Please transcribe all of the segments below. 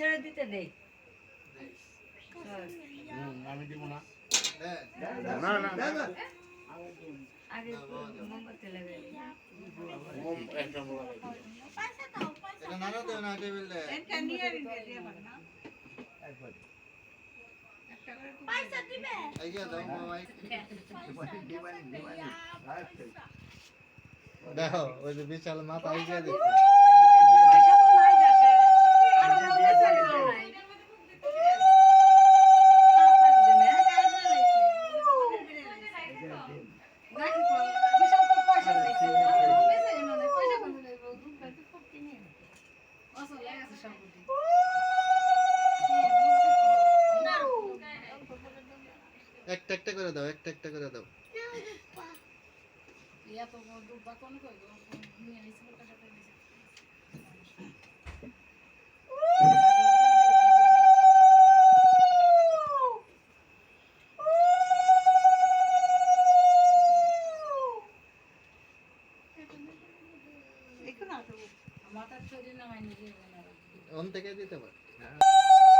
ছেড়ে দিতে নেই আমি দিব না। না না না। আগে মোমবাতি লাগে মোম একটা মোম এটা নানা দেও না টেবিলে এই যে দাও মামাই দেখো ওই যে বিশাল মাথা যে দেখো পয়সা তো নাই দেশে আর মোমবাতি নাই বিশাল তো পয়সা দিয়েছে একটা একটা করে দাও একটা একটা করে দাও। ওন থেকে দিতে পার কয়টা দিছি হ্যাঁ হ্যাঁ এলে কইছি হ্যাঁ প্রদীপ ভরে দেন প্রদীপ ভরে দেন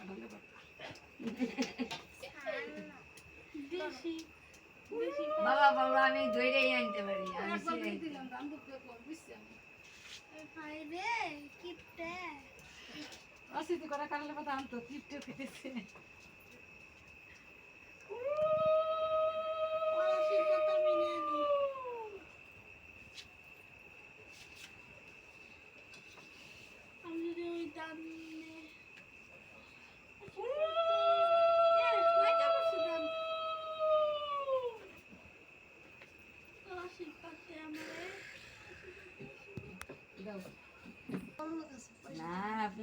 আমার দরকার। নিয়ে আসি। বাবা বাবা আমি ধরেই আনতে পারি আমি ছিঁড়ে দিলাম দাম দুটো কম বুঝছি আমি। অসিদ্ধ করা কাটলে কথা আনতো কিপটে খেতেছে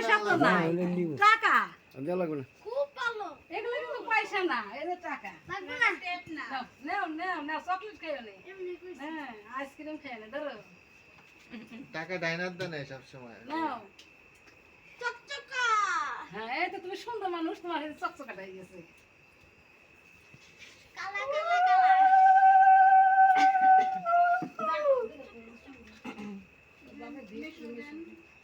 পয়সা তো নাই। টাকা? খুব ভালো। এগুলো কিন্তু পয়সা না এই টাকা। লাগবে না? নাও, নাও নাও নাও চকলেট খাইও নে। হ্যাঁ আইসক্রিম খাইও নে ধরো। টাকা ডাইনার দেয় সব সময়। নাও। চকচকা। হ্যাঁ এই তো তুমি সুন্দর মানুষ তোমার এই চকচকাটা গেছে। কালা কালা কালা। বুড়ি মুখটা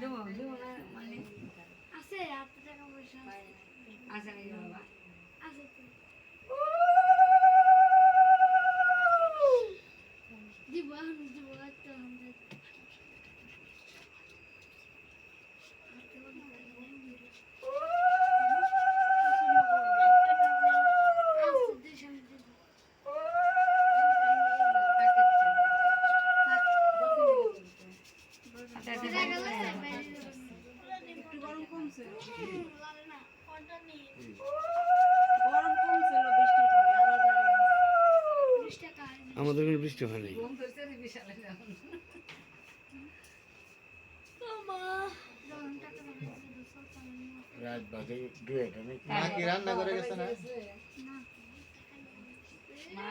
দেবো দেবো না আমাদের কোনো বৃষ্টি হয় নাই। রাত বাজে দুয়েট আমি মা কি রান্না করে গেছে না? মা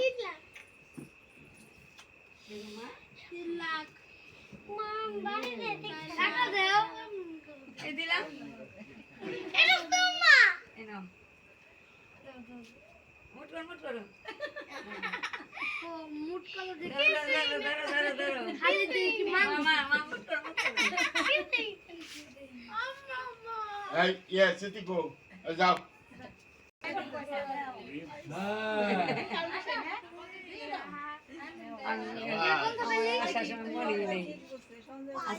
Yeah, City go. Let's go.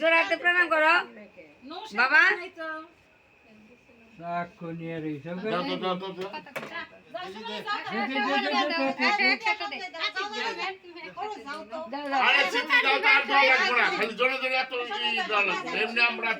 জোড়াতে প্রণাম করো। বাবা। আমরা